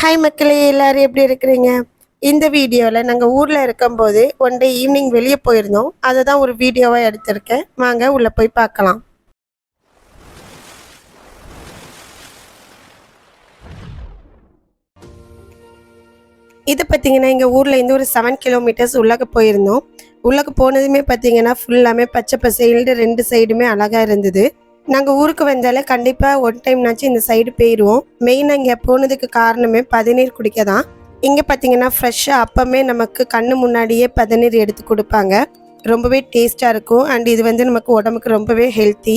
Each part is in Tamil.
ஹாய் மக்களே எல்லாரும் எப்படி இருக்கிறீங்க? இந்த வீடியோவில் நாங்கள் ஊரில் இருக்கும்போது ஒன் டே ஈவினிங் வெளியே போயிருந்தோம். அதை தான் ஒரு வீடியோவாக எடுத்திருக்கேன். வாங்க உள்ளே போய் பார்க்கலாம். இது பார்த்தீங்கன்னா எங்கள் ஊரில் இருந்து ஒரு செவன் கிலோமீட்டர்ஸ் உள்ளக்க போயிருந்தோம். உள்ளக்க போனதுமே பார்த்தீங்கன்னா ஃபுல்லாமே பச்சை பசைல்டு ரெண்டு சைடுமே அழகாக இருந்தது. நாங்கள் ஊருக்கு வந்தாலே கண்டிப்பாக ஒன் டைம்னாச்சும் இந்த சைடு போயிடுவோம் மெயினாக இங்கே போனதுக்கு காரணமே பதநீர் குடிக்க தான். இங்கே பார்த்தீங்கன்னா ஃப்ரெஷ்ஷாக அப்பமே நமக்கு கண்ணு முன்னாடியே பதநீர் எடுத்து கொடுப்பாங்க. ரொம்பவே டேஸ்ட்டாக இருக்கும். அண்ட் இது வந்து நமக்கு உடம்புக்கு ரொம்பவே ஹெல்த்தி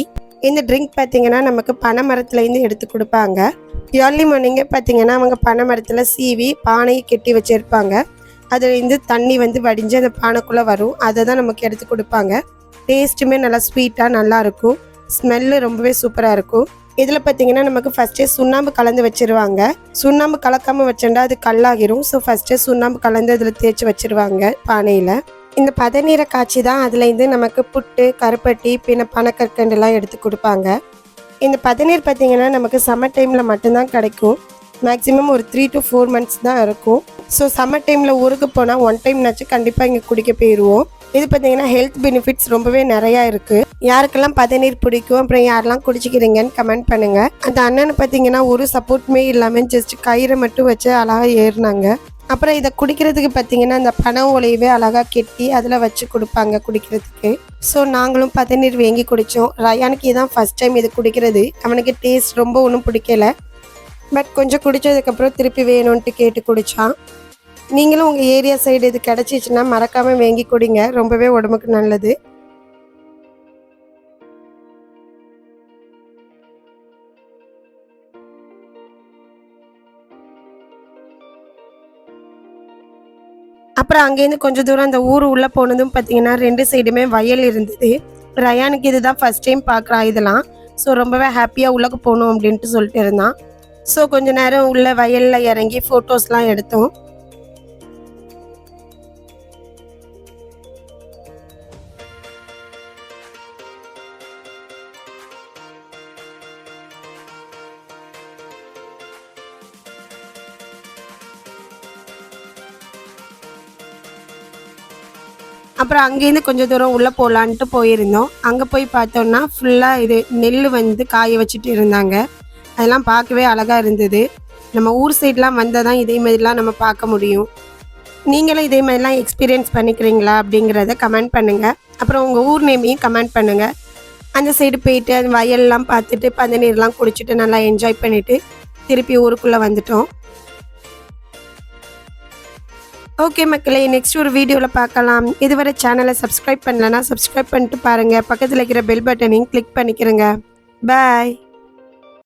இந்த ட்ரிங்க் பார்த்தீங்கன்னா நமக்கு பனை மரத்துலேருந்து எடுத்து கொடுப்பாங்க. ஏர்லி மார்னிங்கே பார்த்தீங்கன்னா அவங்க பனை மரத்தில் சீவி பானையை கெட்டி வச்சுருப்பாங்க. அதுலேருந்து தண்ணி வந்து வடிஞ்சு அந்த பானைக்குள்ளே வரும். அதை தான் நமக்கு எடுத்து கொடுப்பாங்க. டேஸ்ட்டுமே நல்லா ஸ்வீட்டாக நல்லாயிருக்கும் ஸ்மெல்லு ரொம்பவே சூப்பராக இருக்கும். இதில் பார்த்தீங்கன்னா நமக்கு ஃபஸ்ட்டே சுண்ணாம்பு கலந்து வச்சிருவாங்க. சுண்ணாம்பு கலக்காமல் வச்சுட்டா அது கல்லாகிரும். ஸோ ஃபஸ்ட்டே சுண்ணாம்பு கலந்து அதில் தேய்ச்சி வச்சிருவாங்க பானையில். இந்த பதநீரை காய்ச்சி தான் அதுலேருந்து நமக்கு புட்டு கருப்பட்டி பின்ன பனக்கற்கண்டுலாம் எடுத்து கொடுப்பாங்க. இந்த பதநீர் பார்த்தீங்கன்னா நமக்கு சம்மர் டைமில் மட்டும்தான் கிடைக்கும். மேக்ஸிமம் ஒரு த்ரீ டு ஃபோர் மந்த்ஸ் தான் இருக்கும். ஸோ சம்மர் டைமில் ஊருக்கு போனால் ஒன் டைம்னாச்சும் கண்டிப்பாக இங்கே குடிக்க போயிடுவோம் இது பார்த்தீங்கன்னா ஹெல்த் பெனிஃபிட்ஸ் ரொம்பவே நிறையா இருக்குது யாருக்கெல்லாம் பதநீர் பிடிக்கும் அப்புறம் யாரெல்லாம் குடிச்சிக்கிறீங்கன்னு கமெண்ட் பண்ணுங்கள் அந்த அண்ணனை பார்த்தீங்கன்னா ஒரு சப்போர்ட்டுமே இல்லாமல் ஜஸ்ட் கயிறை மட்டும் வச்சு அழகாக ஏறினாங்க. அப்புறம் இதை குடிக்கிறதுக்கு பார்த்தீங்கன்னா அந்த பனை ஓலையவே அழகாக கெட்டி அதில் வச்சு கொடுப்பாங்க குடிக்கிறதுக்கு. ஸோ நாங்களும் பதநீர் வாங்கி குடித்தோம் ரயானுக்கு இதான் ஃபஸ்ட் டைம் இது குடிக்கிறது. அவனுக்கு டேஸ்ட் ரொம்ப ஒன்றும் பிடிக்கல. பட் கொஞ்சம் குடித்ததுக்கப்புறம் திருப்பி வேணும்ன்ட்டு கேட்டு குடித்தான் நீங்களும் உங்கள் ஏரியா சைடு இது கிடச்சிச்சின்னா மறக்காமல் வாங்கி கொடுங்க. ரொம்பவே உடம்புக்கு நல்லது. அப்புறம் அங்கேருந்து கொஞ்சம் தூரம் அந்த ஊர் உள்ளே போனதும் பார்த்தீங்கன்னா ரெண்டு சைடுமே வயல் இருந்தது. ரயானுக்கு இதுதான் ஃபஸ்ட் டைம் பார்க்குறான் இதெல்லாம். ஸோ ரொம்பவே ஹாப்பியாக உள்ளக்கு போகணும் அப்படின்ட்டு சொல்லிட்டு இருந்தான். ஸோ கொஞ்ச நேரம் உள்ள வயலில் இறங்கி ஃபோட்டோஸ்லாம் எடுத்தோம். அப்புறம் அங்கேருந்து கொஞ்சம் தூரம் உள்ளே போகலான்ட்டு போயிருந்தோம். அங்கே போய் பார்த்தோம்னா ஃபுல்லாக இது நெல் வந்து காய வச்சுட்டு இருந்தாங்க. அதெல்லாம் பார்க்கவே அழகாக இருந்தது. நம்ம ஊர் சைட்லாம் வந்தால் தான் இதே மாதிரிலாம் நம்ம பார்க்க முடியும். நீங்களும் இதே மாதிரிலாம் எக்ஸ்பீரியன்ஸ் பண்ணிக்கிறீங்களா அப்படிங்கிறத கமெண்ட் பண்ணுங்கள் அப்புறம் உங்கள் ஊர் நேமையும் கமெண்ட் பண்ணுங்கள் அந்த சைடு போயிட்டு அந்த வயல்லாம் பார்த்துட்டு பந்தநீர்லாம் குடிச்சிட்டு நல்லா என்ஜாய் பண்ணிவிட்டு திருப்பி ஊருக்குள்ளே வந்துட்டோம். ஓகே மக்களே நெக்ஸ்ட் ஒரு வீடியோவில் பார்க்கலாம். இதுவரை சேனலை சப்ஸ்கிரைப் பண்ணலன்னா சப்ஸ்கிரைப் பண்ணிட்டு பாருங்கள் பக்கத்தில் இருக்கிற பெல் பட்டனையும் கிளிக் பண்ணிக்கிறேங்க. பாய்